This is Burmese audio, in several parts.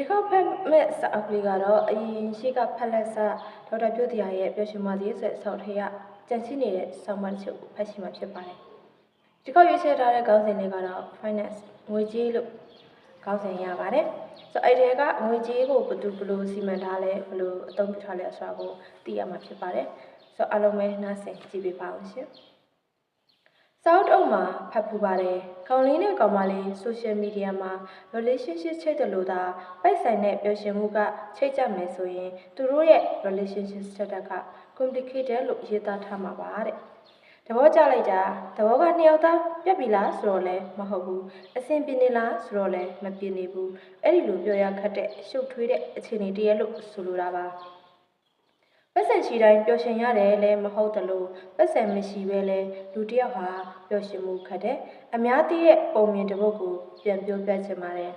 တစ်ခေါက်ဖတ်မဲ့စာအုပ်ကလေးကတော့အရင်ရှိကဖတ်လက်စာဒေါက်တာပြုတ်တရားရဲ့ပျော်ရွှင်ပါသေးဆက်ဆောက်ထရကြံစည်နေတဲ့ဆောင်းပါးတစ်ချို့ကိုဖတ်ရှိမှာဖြစ်ပါတယ်။ဒီခေါက်ရွေးချယ်ထားတဲ့ခေါင်းစဉ်လေးကတော့ finance ငွေကြေးလို့ခေါင်းစဉ်ရပါတယ်။ဆိုတော့အဲ့ဒီကငွေကြေးကိုဘယ်သူဘယ်လိုစီမံထားလဲဘယ်လိုအသုံးပြုထားလဲဆိုတာကိုသိရမှာဖြစ်ပါတယ်။ဆိုတော့အားလုံးပဲနားဆင်ကြည့်ပေးပါအောင်ရှင်။ စောက်တုံးမှာဖတ်ဖူးပါတယ်။ခေါင်းလေးနဲ့ကောင်မလေး social media မှာ relationship ချိတ်တယ်လို့သာပိုက်ဆိုင်တဲ့ပြောရှင်မှုကချိတ်ကြမယ်ဆိုရင်သူတို့ရဲ့ relationship status က complicated လို့ရေးသားထားမှာပါတဲ့။သဘောကျလိုက်တာသဘောကနှစ်ယောက်သားပြက်ပြီလားဆိုတော့လည်းမဟုတ်ဘူး။အဆင်ပြေနေလားဆိုတော့လည်းမပြေနေဘူး။အဲ့ဒီလိုပြောရခက်တဲ့ရှုပ်ထွေးတဲ့အခြေအနေတည်းရဲ့လို့ဆိုလိုတာပါ။ ပတ်စံရှိတိုင်းပျော်ရွှင်ရတယ်လည်းမဟုတ်တယ်လို့ပတ်စံမရှိပဲလဲလူတစ်ယောက်ဟာပျော်ရွှင်မှုခတ်တယ်အများသိရဲ့ပုံမြင်တစ်ပုဒ်ကိုပြန်ပြောပြချင်ပါတယ်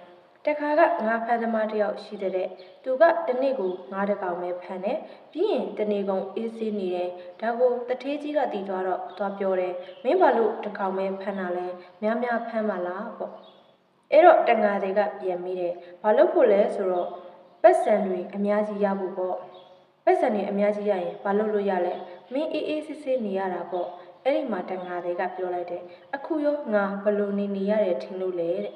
တခါကငါဖန်သမားတစ်ယောက်ရှိတဲ့သူကတစ်နေ့ကိုငါးတကောင်ပဲဖန်တယ်ပြီးရင်တစ်နေ့ကုန်အေးဆေးနေတယ်ဒါကိုတထေးကြီးကတီးသွားတော့သွားပြောတယ်မင်းဘာလို့တစ်ကောင်ပဲဖန်တာလဲများများဖန်ပါလားပေါ့အဲ့တော့တငါတွေကပြန်မိတယ်ဘာလို့ဖို့လဲဆိုတော့ပတ်စံတွေအများကြီးရဖို့ပေါ့ ပတ်စံတွေအများကြီးရရင်ဘာလုပ်လို့ရလဲမင်းအေးအေးဆေးဆေးနေရတာပေါ့အဲ့ဒီမှာတန်ငါတွေကပြောလိုက်တယ်အခုရောငါဘလို့နေနေရတယ်ထင်လို့လေတဲ့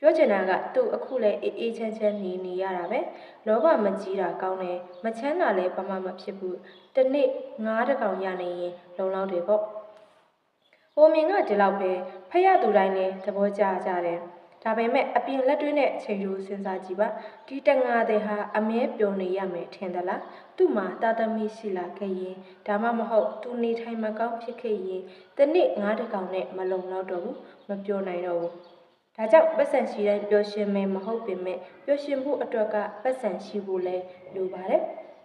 ပြောချင်တာကသူ့အခုလဲအေးအေးချမ်းချမ်းနေနေရတာပဲလောဘမကြီးတာကောင်းတယ်မချမ်းသာလဲဘာမှမဖြစ်ဘူးတနေ့ငါးတကောင်ရနေရင်လုံလောက်တယ်ပေါ့ဟိုမင်းကဒီလောက်ပဲဖရသူတိုင်းလဲသဘောကျကြတယ် ဒါပေမဲ့အပြင်လက်တွင်းနဲ့ချိန်ယူစဉ်းစားကြည့်ပါဒီတငါတဲ့ဟာအမဲပျော်နေရမယ်ထင်သလားသူ့မှာတာသမီရှိလာခဲ့ရင်ဒါမှမဟုတ်သူနေထိုင်မကောင်းဖြစ်ခဲ့ရင်တနေ့ငါးတကောင်နဲ့မလုံလောက်တော့ဘူးမပျော်နိုင်တော့ဘူးဒါကြောင့်ပတ်စံရှိတိုင်းပျော်ရွှင်မယ်မဟုတ်ပင်မဲ့ပျော်ရွှင်ဖို့အတွက်ကပတ်စံရှိဖို့လဲလိုပါတယ်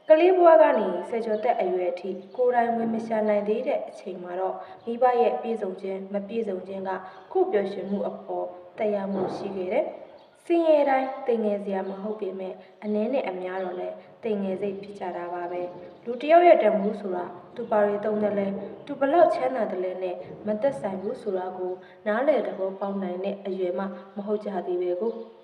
ကလေးဘဝကနေဆယ်ကျော်သက်အရွယ်အထိကိုယ်တိုင်ဝင်မရှာနိုင်သေးတဲ့အချိန်မှာတော့မိဘရဲ့ပြည့်စုံခြင်းမပြည့်စုံခြင်းကခုပျော်ရွှင်မှုအပေါ် တရားမှုရှိခဲ့တယ်။စင်ရဲတိုင်းတိမ်ငယ်စရာမဟုတ်ပေမဲ့အနည်းနဲ့အများတော့လဲတိမ်ငယ်စိတ်ဖြစ်ကြတာပါပဲ။လူတစ်ယောက်ရဲ့တန်ဖိုးဆိုတာသူပါရီသုံးတယ်လဲသူဘလောက်ချမ်းသာတယ်လဲနဲ့မသက်ဆိုင်ဘူးဆိုတာကိုနားလည်သဘောပေါက်နိုင်တဲ့အရွယ်မှမဟုတ်ကြသေးပဲကို။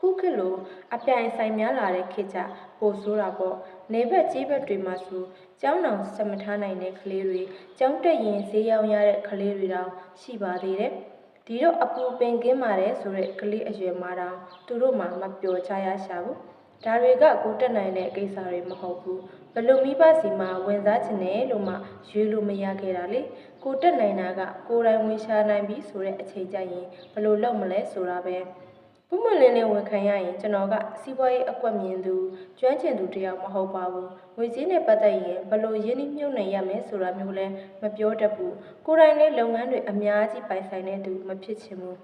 ခုခေတ်လိုအပြိုင်ဆိုင်များလာတဲ့ခေတ်ကြပိုဆိုးတာပေါ့နေဘက်ကြီးဘက်တွေမှာဆိုကျောင်းတော်စမထားနိုင်တဲ့ကလေးတွေကျောင်းတက်ရင်ဈေးရောက်ရတဲ့ကလေးတွေတောင်ရှိပါသေးတယ် ဒီတော့အပူပင်ကင်းပါတယ်ဆိုတဲ့ကလေးအရွယ်မှာတောင်သူတို့မှမပျော်ချရရှာဘူးဒါတွေကကိုတက်နိုင်တဲ့ကိစ္စတွေမဟုတ်ဘူးဘလို့မိဘစီမှာဝင်စားခြင်းနဲ့လို့မှရွေးလို့မရခဲ့တာလေကိုတက်နိုင်တာကကိုယ်တိုင်ဝင်ရှာနိုင်ပြီဆိုတဲ့အချိန်ကျရင်ဘလို့လုပ်မလဲဆိုတာပဲ ပုံမှန်လင်းလင်းဝန်ခံရရင်ကျွန်တော်ကစီးပွားရေးအကွက်မြင်သူကျွမ်းကျင်သူတယောက်မဟုတ်ပါဘူးငွေကြေးနဲ့ပတ်သက်ရင်ဘလို့ရင်းနှီးမြှုပ်နှံရမယ်ဆိုတာမျိုးလည်းမပြောတတ်ဘူးကိုယ်တိုင်လည်းလုပ်ငန်းတွေအများကြီးပိုင်ဆိုင်တဲ့သူမဖြစ်ချင်ဘူး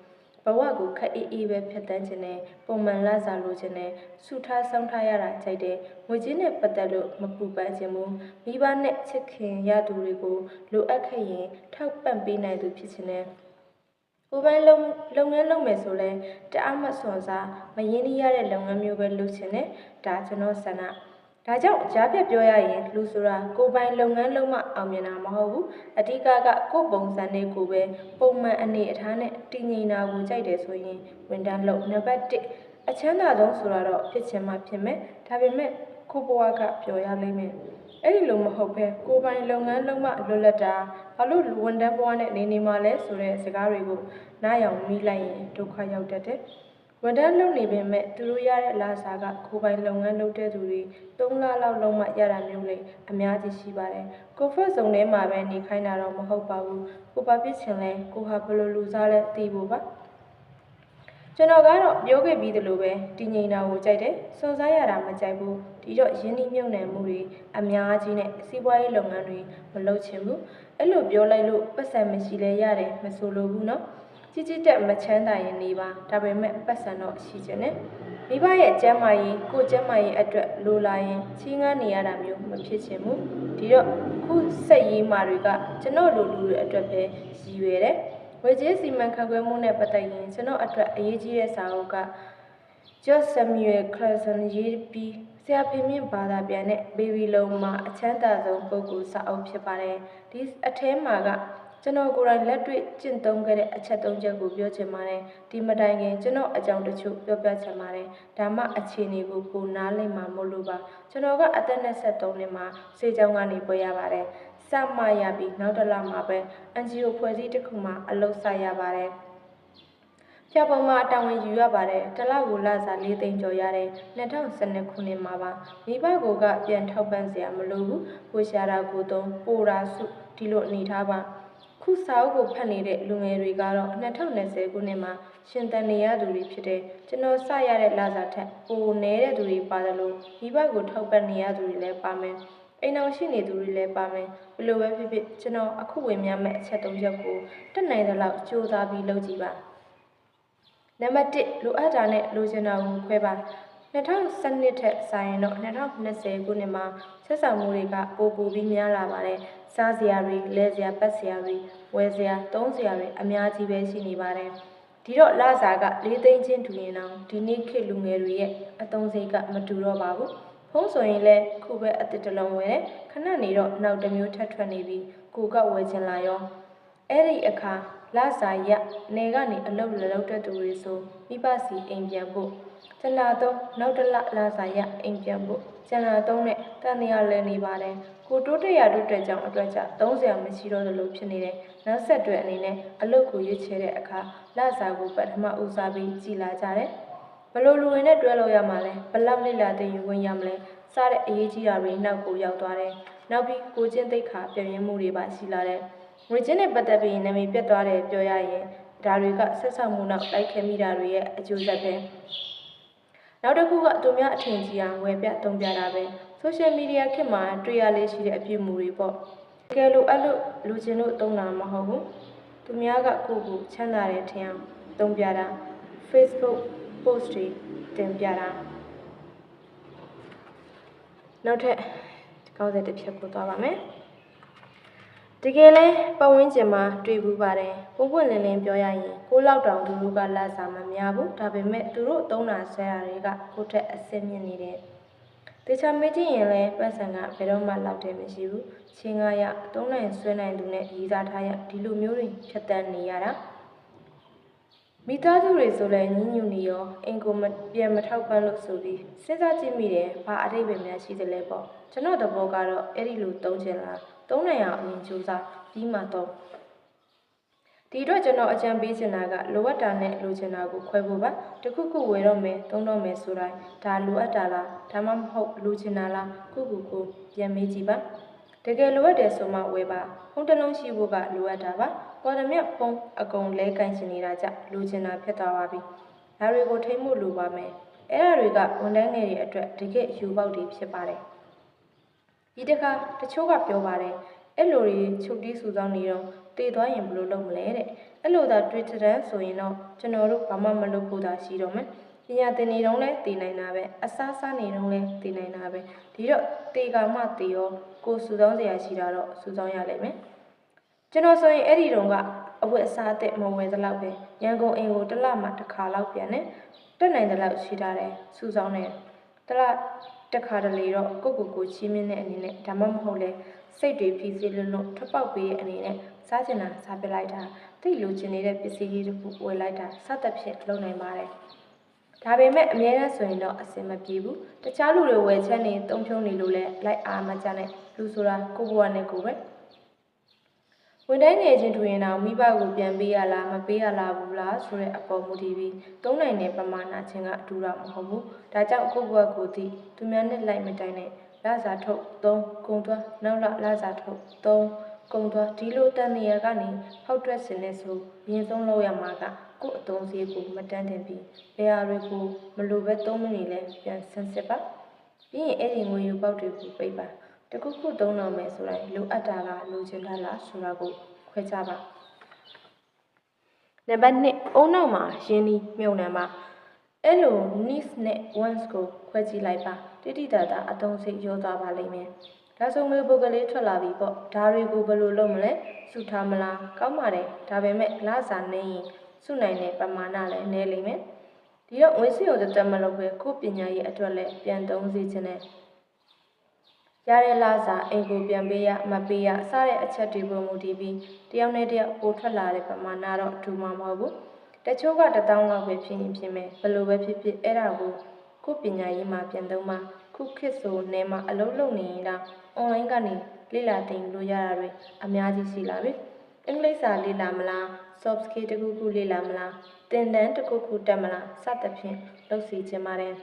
ဘဝကိုခက်အေးအေးပဲဖြတ်တန်းခြင်းနဲ့ပုံမှန်လစားလိုခြင်းနဲ့ဆူထားဆောင်ထားရတာကြိုက်တယ်ငွေကြေးနဲ့ပတ်သက်လို့မပူပန်ခြင်းဘူးမိဘနဲ့ချစ်ခင်ရသူတွေကိုလိုအပ်ခဲ့ရင်ထောက်ပံ့ပေးနိုင်သူဖြစ်ခြင်းနဲ့ ကိုယ်ပိုင်လုပ်လုပ်ငန်းလုပ်မယ်ဆိုလဲတအားမစွန်စားမရင်းနှီးရတဲ့လုပ်ငန်းမျိုးပဲလုပ်ချင်တယ်ဒါကျွန်တော်ဆန္ဒဒါကြောင့်ကြားပြတ်ပြောရရင်လူဆိုတာကိုယ်ပိုင်လုပ်ငန်းလုံးမအောင်မြင်တာမဟုတ်ဘူးအဓိကကကိုယ်ပုံစံနဲ့ကိုယ်ပဲပုံမှန်အနေအထားနဲ့တည်ငြိမ်တာကိုကြိုက်တယ်ဆိုရင်ဝန်တန်းလုပ်နံပါတ်1အချမ်းသာဆုံးဆိုတာတော့ဖြစ်ချင်မှဖြစ်မယ်ဒါပေမဲ့ကိုယ့်ဘဝကပျော်ရလိမ့်မယ် အဲ့ဒီလိုမဟုတ်ပဲကိုယ်ပိုင်လုပ်ငန်းလုံးမလွတ်လပ်တာဘာလို့ဝန်တန်းဘဝနဲ့နေနေမှလဲဆိုတဲ့စကားတွေကိုနားယောင်မိလိုက်ရင်ဒုက္ခရောက်တတ်တယ်။ဝန်တန်းလုပ်နေပေမဲ့သူတို့ရတဲ့လာစာကကိုယ်ပိုင်လုပ်ငန်းလုပ်တဲ့သူတွေ၃လလောက်လုံးမှရတာမျိုးလေအများကြီးရှိပါတယ်။ကိုဖတ်စုံထဲမှာပဲနေခိုင်းတာတော့မဟုတ်ပါဘူး။ကိုပါပြစ်ချင်လဲကိုဟာဘယ်လိုလူစားလဲသိဖို့ပါ။ ကျွန်တော်ကတော့ပြောခဲ့ပြီးသလိုပဲတည်ငြိမ်တာကိုကြိုက်တယ်စွန်စားရတာမကြိုက်ဘူးဒီတော့ရင်းနှီးမြှုပ်နှံမှုတွေအများကြီးနဲ့စီးပွားရေးလုပ်ငန်းတွေမလုပ်ချင်ဘူးအဲ့လိုပြောလိုက်လို့ပတ်စံမရှိလဲရတယ်မဆိုလိုဘူးနော်ကြီးကြီးတက်မချမ်းသာရင်နေပါဒါပေမဲ့ပတ်စံတော့ရှိချင်တယ်မိဘရဲ့ကျမ်းမာရေးကိုကျမ်းမာရေးအတွက်လိုလာရင်ချီးငန်းနေရတာမျိုးမဖြစ်ချင်ဘူးဒီတော့ခုစိတ်ရေးမာတွေကကျွန်တော်လိုလူတွေအတွက်ပဲရည်ရွယ်တယ် ဝေကြီးစီမံခန့်ခွဲမှုနဲ့ပတ်သက်ရင်ကျွန်တော်အတွက်အရေးကြီးတဲ့စာအုပ်က George Samuel Clarkson ရေးပြီးဆရာဖေမြင့်ဘာသာပြန်တဲ့ Baby လုံးမှာအချမ်းသာဆုံးပုဂ္ဂိုလ်စာအုပ်ဖြစ်ပါတယ်ဒီအထဲမှာကကျွန်တော်ကိုယ်တိုင်လက်တွေ့ကျင့်သုံးခဲ့တဲ့အချက်သုံးချက်ကိုပြောချင်ပါတယ်ဒီမတိုင်ခင်ကျွန်တော်အကြောင်းတချို့ပြောပြချင်ပါတယ်ဒါမှအခြေအနေကိုကိုနားလည်မှာမလို့ပါကျွန်တော်ကအသက်23နှစ်မှာစေချောင်းကနေပွဲရပါတယ် စမရပြီးနောက်တစ်လမှာပဲ NGO ဖွဲ့စည်းတစ်ခုမှအလုပ်ဆရပါတယ်ဖြတ်ပုံမှာတာဝန်ယူရပါတယ်တစ်လကိုလစာ၄သိန်းကျော်ရတယ်2012ခုနှစ်မှာပါမိဘကိုကပြန်ထောက်ပံ့စရာမလိုဘူးကိုရှာတာကိုသုံးပိုရာစုဒီလိုအနေထားပါခုစာအုပ်ကိုဖတ်နေတဲ့လူငယ်တွေကတော့2020ခုနှစ်မှာရှင်သန်နေရသူတွေဖြစ်တဲ့ကျွန်တော်စရတဲ့လစာထက်ပိုနေတဲ့သူတွေပါတယ်လို့မိဘကိုထောက်ပံ့နေရသူတွေလည်းပါမယ် အိမ်အောင်ရှိနေသူတွေလည်းပါမယ်ဘယ်လိုပဲဖြစ်ဖြစ်ကျွန်တော်အခုဝင်များမဲ့အချက်၃ချက်ကိုတက်နိုင်တဲ့လောက်စူးစမ်းပြီးလုပ်ကြည့်ပါနံပါတ်1လိုအပ်တာနဲ့လိုချင်တာကိုခွဲပါ2012ထက်ဆိုင်ရင်တော့2020ခုနှစ်မှာဆက်ဆံမှုတွေကပိုပိုပြီးများလာပါတယ်။စားစရာတွေ၊လဲစရာ၊ပတ်စရာတွေ၊ဝယ်စရာ၊သုံးစရာတွေအများကြီးပဲရှိနေပါတယ်။ဒီတော့လစာက၄သိန်းချင်းတူရင်တော့ဒီနေ့ခေတ်လူငယ်တွေရဲ့အသုံးစရိတ်ကမတူတော့ပါဘူး။ ဖုန်းဆိုရင်လည်းခုပဲအတစ်တလုံးဝယ်တယ်ခဏနေတော့နောက်တစ်မျိုးထပ်ထွက်နေပြီးကိုကဝယ်ချင်လာရောအဲ့ဒီအခါလစာရနေကနေအလုပ်လလုပ်တဲ့သူတွေဆိုမိဘစီအိမ်ပြန်ဖို့ကျန်လာတော့နောက်တစ်လလစာရအိမ်ပြန်ဖို့ကျန်လာတော့နဲ့တန်တရားလဲနေပါတယ်ကိုတိုးတက်ရတိုးတက်ကြောင်းအတွက်ကြောင့်30မရှိတော့သလိုဖြစ်နေတယ်နောက်ဆက်တွဲအနေနဲ့အလုပ်ကိုရွေးချယ်တဲ့အခါလစာကိုပထမဦးစားပြီးကြည်လာကြတယ် ဘလို့လူဝင်နဲ့တွဲလို့ရမှာလဲဘလောက်လိလာတဲ့ယူဝင်ရမလဲစတဲ့အရေးကြီးတာတွေနောက်ကိုရောက်သွားတယ်နောက်ပြီးကိုချင်းသိက္ခာပြည့်ရင်းမှုတွေပါရှိလာတယ်ငွေချင်းနဲ့ပတ်သက်ပြီးနာမည်ပြတ်သွားတယ်ပြောရရင်ဒါတွေကဆက်ဆောက်မှုနောက်လိုက်ခဲမိတာတွေရဲ့အကျိုးဆက်ပဲနောက်တစ်ခုကသူများအထင်ကြီးအောင်ဝယ်ပြသုံးပြတာပဲ social media ခေတ်မှာတွေ့ရလေးရှိတဲ့အပြုအမူတွေပေါ့တကယ်လို့အဲ့လိုလူချင်းတို့သုံးတာမဟုတ်ဘူးသူများကကိုယ့်ကိုချမ်းသာတယ်ထင်အောင်သုံးပြတာ Facebook post တွေတင်ပြတာနောက်ထပ်ကောင်းတဲ့တစ်ချက်ကိုသွားပါမယ်တကယ်လဲပတ်ဝန်းကျင်မှာတွေ့ဘူးပါတယ်ပုံပွင့်လင်းလင်းပြောရရင်ကိုလောက်တောင်သူတို့ကလတ်စာမများဘူးဒါပေမဲ့သူတို့သုံးတာဆရာတွေကကိုထက်အဆင့်မြင့်နေတယ်တေချာမေးကြည့်ရင်လည်းပတ်စံကဘယ်တော့မှလောက်တယ်မရှိဘူးချင်းကားရသုံးနိုင်ဆွဲနိုင်သူနဲ့ရည်စားထားရဒီလိုမျိုးတွေဖြတ်တန်းနေရတာ မိသားစုတွေဆိုလည်းညှဉ်းညူနေရောအင်ကိုမပြန်မထောက်ပံ့လို့ဆိုပြီးစဉ်းစားကြည့်မိတယ်ဘာအတိတ်ပဲများရှိသလဲပေါ့ကျွန်တော်သဘောကတော့အဲ့ဒီလိုသုံးချင်လားသုံးနိုင်အောင်အရင်ကြိုးစားပြီးမှတော့ဒီတော့ကျွန်တော်အကြံပေးချင်တာကလိုအပ်တာနဲ့လိုချင်တာကိုခွဲဖို့ပါတခုခုဝယ်တော့မယ်သုံးတော့မယ်ဆိုတိုင်းဒါလိုအပ်တာလားဒါမှမဟုတ်လိုချင်တာလားခုခုကိုပြန်မေးကြည့်ပါတကယ်လိုအပ်တယ်ဆိုမှဝယ်ပါဖုန်းတစ်လုံးရှိဖို့ကလိုအပ်တာပါ ပေါ်သမျှဖုန်းအကုန်လဲကင်ချင်နေတာကြလိုချင်တာဖြစ်သွားပါပြီဒါတွေကိုထိမ့်မှုလိုပါမယ်အဲ့ဒါတွေကဝန်ထမ်းငယ်တွေအတွက်တကယ်ယူပေါက်တွေဖြစ်ပါတယ်ဒီတခါတချို့ကပြောပါတယ်အဲ့လိုတွေချုပ်တီးစုဆောင်နေတော့တည်သွားရင်ဘယ်လိုလုပ်မလဲတဲ့အဲ့လိုသာတွေ့တဲ့ဆိုရင်တော့ကျွန်တော်တို့ဘာမှမလုပ်ဖို့သာရှိတော့မယ်ပညာသင်နေတော့လဲတည်နိုင်တာပဲအစားစားနေတော့လဲတည်နိုင်တာပဲဒီတော့တေကာမှတည်ရောကိုစုဆောင်စရာရှိတာတော့စုဆောင်ရလိမ့်မယ် ကျွန်တော်ဆိုရင်အဲ့ဒီတုန်းကအဝတ်အစားအသက်မဝယ်သလောက်ပဲရန်ကုန်အိမ်ကိုတစ်လမှတစ်ခါလောက်ပြန်နေတက်နိုင်တဲ့လောက်ရှိထားတယ်စုဆောင်နေတစ်လတစ်ခါတလေတော့ကိုကိုကိုချင်းမင်းတဲ့အနေနဲ့ဒါမှမဟုတ်လဲစိတ်တွေဖြီးစီးလွန်းလို့ထွက်ပေါက်ပေးတဲ့အနေနဲ့စားချင်တာစားပစ်လိုက်တာတိတ်လိုချင်နေတဲ့ပစ္စည်းလေးတစ်ခုဝယ်လိုက်တာစသဖြင့်လုပ်နိုင်ပါတယ်ဒါပေမဲ့အများနဲ့ဆိုရင်တော့အဆင်မပြေဘူးတခြားလူတွေဝယ်ချက်နေတုံဖြုံနေလို့လဲလိုက်အားမကြနဲ့လူဆိုတာကိုဘဝနဲ့ကိုပဲ ဝန်တိုင်းငယ်ချင်းတူရင်တော့မိဘကိုပြန်ပေးရလားမပေးရလားဘူးလားဆိုတဲ့အပေါ်မူတည်ပြီးသုံးနိုင်တဲ့ပမာဏချင်းကအတူတော့မဟုတ်ဘူးဒါကြောင့်ကိုဘဝကိုသိသူများနဲ့လိုက်မတိုင်းနဲ့လစာထုတ်3ကုံသွားနောက်လလစာထုတ်3ကုံသွားဒီလိုတန်နေရကနေဖောက်တွက်စင်နေဆိုရင်းဆုံးလောက်ရမှာကကို့အတုံးစည်းကိုမတန်းတင်ပြီးဘယ်ဟာတွေကိုမလိုပဲသုံးမနေလဲပြန်ဆန်းစစ်ပါပြီးရင်အဲ့ဒီငွေယူပေါက်တွေကိုပိတ်ပါ တခုခုသုံးတော့မယ်ဆိုရင်လိုအပ်တာလားလိုချင်တာလားဆိုတာကိုခွဲခြားပါနံပါတ်1အုံနောက်မှာရင်းနှီးမြုံနှံပါအဲ့လို needs နဲ့ wants ကိုခွဲကြည့်လိုက်ပါတိတိတတ်တာအသုံးစိတ်ရောသွားပါလိမ့်မယ်ဒါဆိုငွေပုဂ္ဂလေးထွက်လာပြီပေါ့ဒါတွေကိုဘယ်လိုလုပ်မလဲစုထားမလားကောင်းပါတယ်ဒါပေမဲ့လစာနေရင်စုနိုင်တဲ့ပမာဏလည်းနည်းလိမ့်မယ်ဒီတော့ငွေစီကိုတသက်မလုပ်ပဲကိုပညာရေးအတွက်လည်းပြန်သုံးစေခြင်းနဲ့ ရတဲ့လစာအိမ်ကိုပြန်ပေးရမပေးရစတဲ့အချက်တွေပုံမူတည်ပြီးတယောက်နဲ့တယောက်ပိုထွက်လာတဲ့ပမာဏတော့ဒူမှာမဟုတ်ဘူးတချို့ကတစ်တောင်းလောက်ပဲဖြစ်ရင်ဖြစ်မယ်ဘယ်လိုပဲဖြစ်ဖြစ်အဲ့ဒါကိုကိုယ်ပညာရေးမှာပြန်သုံးမှာခုခေတ်ဆိုနေမှာအလုံးလုံးနေရင်တော့အွန်လိုင်းကနေလေ့လာသင်ယူလို့ရတာတွေအများကြီးရှိလာပြီအင်္ဂလိပ်စာလေ့လာမလား soft skill တစ်ခုခုလေ့လာမလားသင်တန်းတစ်ခုခုတက်မလားစသဖြင့်လုပ်စီခြင်းပါတယ်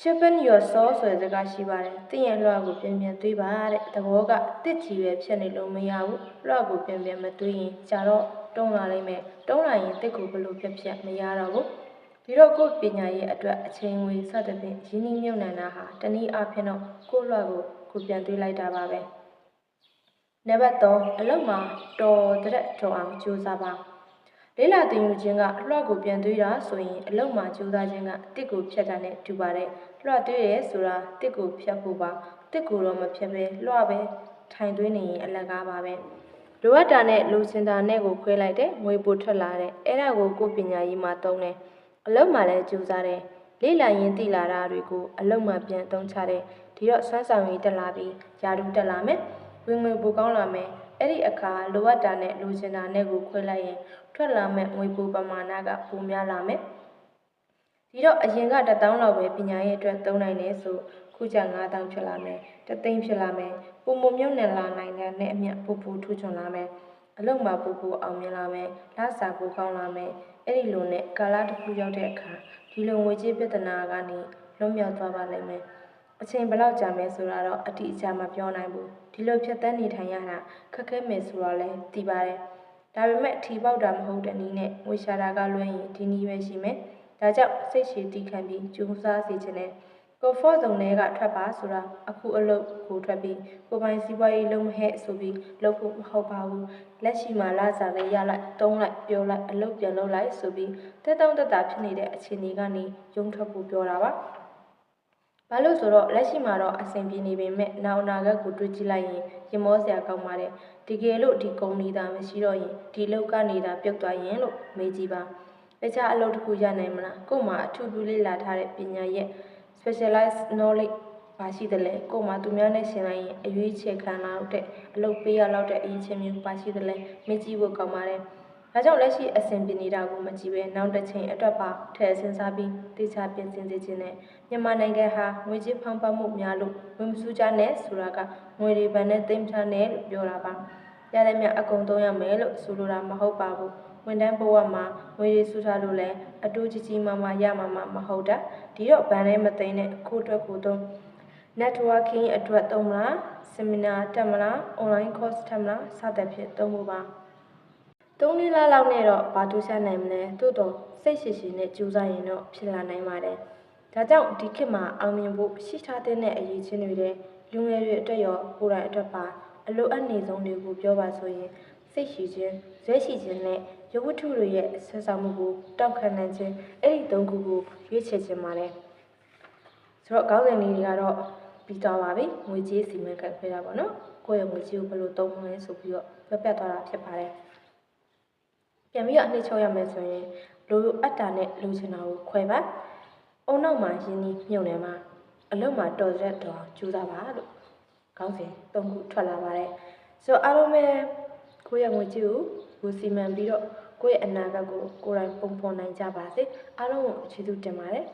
sharpen your saw ဆိုတဲ့စကားရှိပါတယ်။တင်းရဲ့လွှတ်ကိုပြန်ပြန်သွေးပါတဲ့။သဘောကတစ်ချီပဲဖြတ်နေလို့မရဘူး။လွှတ်ကိုပြန်ပြန်မသွေးရင်ကြာတော့တုံးလာလိမ့်မယ်။တုံးလာရင်တစ်ကိုဘလို့ဖြတ်ဖြတ်မရတော့ဘူး။ဒီတော့ကိုယ်ပညာရေးအတွက်အချိန်ငွေစသဖြင့်ရင်းနှီးမြှုပ်နှံတာဟာတနည်းအားဖြင့်တော့ကိုယ့်လွှတ်ကိုကိုယ်ပြန်သွေးလိုက်တာပါပဲ။နံပါတ်3အလုပ်မှာတော်တဲ့တော်အောင်ကြိုးစားပါ။ လေးလာတင်ယူခြင်းကအလှကိုပြန်သွေးတာဆိုရင်အလုံမှာကြိုးစားခြင်းကတစ်ကိုဖြတ်တာနဲ့တူပါတယ်။လှသွေးရဲဆိုတာတစ်ကိုဖြတ်ဖို့ပါ။တစ်ကိုတော့မဖြတ်ပဲလှပဲထိုင်သွင်းနေရင်အလကားပါပဲ။လိုအပ်တာနဲ့လူစင်တာနဲ့ကိုခွဲလိုက်တယ်ငွေပိုထွက်လာတယ်။အဲ့ဒါကိုကိုယ်ပညာရေးမှာသုံးတယ်။အလုံမှာလည်းကြိုးစားတယ်။လေးလာရင်တိလာတာတွေကိုအလုံမှာပြန်သုံးချတယ်။ဒီတော့ဆွမ်းဆောင်ရည်တက်လာပြီးယာတူတက်လာမယ်။ဝင်ငွေပိုကောင်းလာမယ်။ အဲ့ဒီအခါလိုအပ်တာနဲ့လူစင်တာနဲ့ကိုခွဲလိုက်ရင်ထွက်လာမဲ့ငွေပိုပမာဏကပိုများလာမယ်။ဒီတော့အရင်က1000လောက်ပဲပညာရေးအတွက်သုံးနိုင်တယ်ဆိုခုကျ9000ဖြစ်လာမယ်။တသိန်းဖြစ်လာမယ်။ပုံမမြုပ်နယ်လာနိုင်တဲ့နဲ့အမျှပိုပိုထူးချွန်လာမယ်။အလုံးမှာပိုပိုအောင်မြင်လာမယ်။လစာပိုကောင်းလာမယ်။အဲ့ဒီလိုနဲ့ကာလတစ်ခုရောက်တဲ့အခါဒီလိုငွေကြေးပြဿနာကနေလွတ်မြောက်သွားပါလိမ့်မယ်။ အချိန်ဘယ်လောက်ကြာမယ်ဆိုတာတော့အတိအကျမပြောနိုင်ဘူးဒီလိုဖြတ်သန်းနေထိုင်ရတာခက်ခဲမယ်ဆိုတော့လည်းသိပါတယ်ဒါပေမဲ့ထီပေါက်တာမဟုတ်တဲ့နည်းနဲ့ငွေရှာတာကလွှဲရင်ဒီနည်းပဲရှိမယ်ဒါကြောင့်စိတ်ရှည်တီးခံပြီးကြိုးစားစီခြင်းနဲ့ကိုဖော့ဇုံတွေကထွက်ပါဆိုတာအခုအလုပ်ကိုထွက်ပြီးကိုပိုင်စီးပွားရေးလုံးမဟဲ့ဆိုပြီးလုပ်ဖို့မဟုတ်ပါဘူးလက်ရှိမှာလာစားပဲရလိုက်တုံးလိုက်ပြောလိုက်အလုပ်ပြန်လုပ်လိုက်ဆိုပြီးတက်တောင့်တက်တာဖြစ်နေတဲ့အခြေအနေကနေရုံထွက်ဖို့ပြောတာပါ ဘာလို့ဆိုတော့လက်ရှိမှာတော့အဆင်ပြေနေပေမဲ့နောက်အနာဂတ်ကိုတွေးကြည့်လိုက်ရင်ရင်မောစရာကောင်းပါတယ်တကယ်လို့ဒီကုမ္ပဏီသားမရှိတော့ရင်ဒီလောက်ကနေသာပြုတ်သွားရင်လို့မေးကြည့်ပါတခြားအလုပ်တစ်ခုရနိုင်မလားကို့မှာအထူးပြုလေ့လာထားတဲ့ပညာရဲ့ specialized knowledge ပါရှိတယ်လေကို့မှာသူများနဲ့ရှင်လိုက်ရင်အရွေးချယ်ခံလာတဲ့အလုပ်ပေးရလောက်တဲ့အရေးချင်းမျိုးပါရှိတယ်လေမေးကြည့်ဖို့ကောင်းပါတယ် ဒါကြောင့်လက်ရှိအဆင်ပြေနေတာကိုမကြည့်ပဲနောက်တစ်ချိန်အတွက်ပါထည့်စဉ်းစားပြီးတေချာပြင်ဆင်စေခြင်းနဲ့မြန်မာနိုင်ငံဟာငွေကြေးဖောင်းပွမှုများလို့ဝင်မစူးကြနဲ့ဆိုတာကငွေတွေဗန်နဲ့သိမ်းထားနဲ့လို့ပြောတာပါရတဲ့မြအကုန်သုံးရမယ်လို့ဆိုလိုတာမဟုတ်ပါဘူးဝန်တန်းဘဝမှာငွေတွေစူးထားလို့လဲအတူကြီးကြီးမားမားရမှာမမဟုတ်တာဒီတော့ဗန်နဲ့မသိမ်းနဲ့အခုအတွက်ကိုသုံး networking အတွက်သုံးမလား seminar တက်မလား online course တက်မလားစသဖြင့်သုံးဖို့ပါ သုံးလေးလလောက်နဲ့တော့ဘာတူဆက်နိုင်မလဲသို့တော့စိတ်ရှိရှိနဲ့ကြိုးစားရင်တော့ဖြစ်လာနိုင်ပါတယ်ဒါကြောင့်ဒီခေတ်မှာအောင်မြင်ဖို့ရှိထားတဲ့အရေးချင်းတွေတဲ့လူငယ်တွေအတွက်ရောကိုယ်တိုင်အတွက်ပါအလိုအပ်နေဆုံးတွေကိုပြောပါဆိုရင်စိတ်ရှိခြင်းဇွဲရှိခြင်းနဲ့ရုပ်ဝတ္ထုတွေရဲ့ဆက်ဆောင်မှုကိုတောက်ခံနိုင်ခြင်းအဲ့ဒီသုံးခုကိုရွေးချယ်ခြင်းပါတယ်ဆိုတော့ကောင်းတဲ့နည်းတွေကတော့ပြီးသွားပါပြီငွေကြေးစီမံခန့်ခွဲတာပေါ့နော်ကိုယ့်ရဲ့ငွေကြေးကိုဘယ်လိုသုံးမလဲဆိုပြီးတော့ပြတ်ပြတ်သွားတာဖြစ်ပါတယ် ပြန်ပြီးတော့အနှစ်ချုပ်ရမယ်ဆိုရင်လူအတ္တာနဲ့လူချင်တာကိုခွဲပါအုံနောက်မှာရင်းနှီးမြုပ်နေမှာအလုံးမှာတော်ရက်တော်အောင်ကြိုးစားပါလို့ခေါင်းစဉ်သုံးခုထွက်လာပါတယ်ဆိုတော့အားလုံးပဲကိုယ့်ရဲ့ငွေကြေးကိုကိုစီမံပြီးတော့ကိုယ့်ရဲ့အနာဂတ်ကိုကိုယ်တိုင်ပုံဖော်နိုင်ကြပါစေအားလုံးကိုအခြေသူတင်ပါတယ်